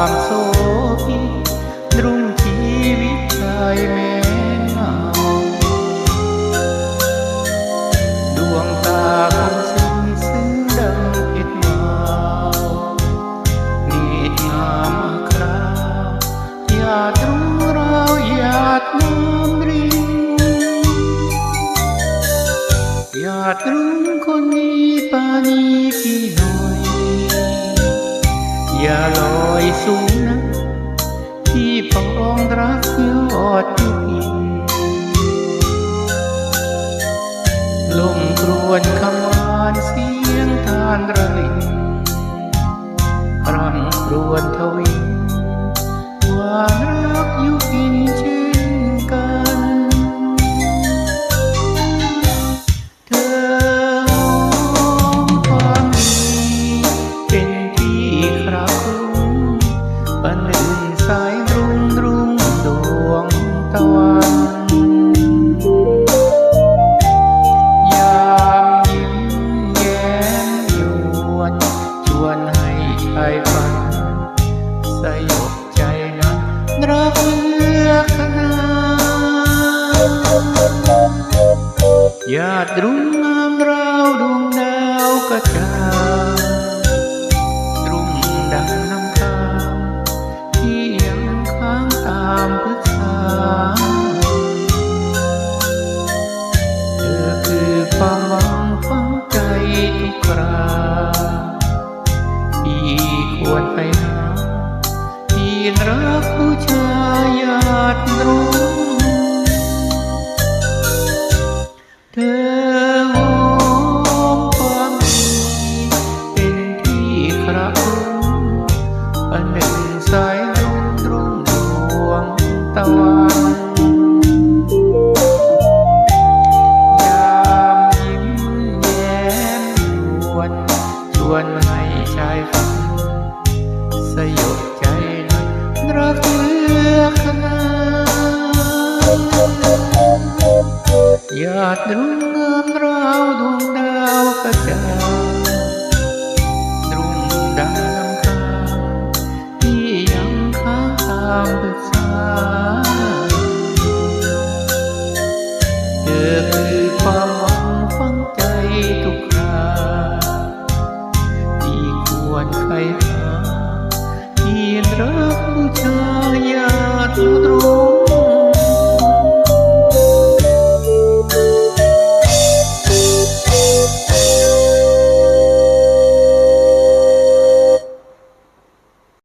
ามโสพีรุ่งชีวิตชายแม่เงาดวงตาคนสิ้นซึ้งดังเพชรงาเนตรงามคราวหยาดรู้ราวหยาตน้ำรินหยาตรงคนนี้ปานีพี่ อย่าลอยสูงนะพี่ปองรักยอดยุพินลมครวนคำวานเสียงทานระลิงรำครวนทวินวาน สยบใจนั้นรักเลือกขนาญาติรุ่งงามร รักผู้ชายญาติรุ่งเธอหอมความดีเป็นที่ครับรุ่งอันหนึ่งสายรุ่งรุ่งดวงตะวันยามยิ้มแย้มชวนชวนให้ชายฝัน เลือกขนาญาติรุ่งงามราวดวงดาวกระจาย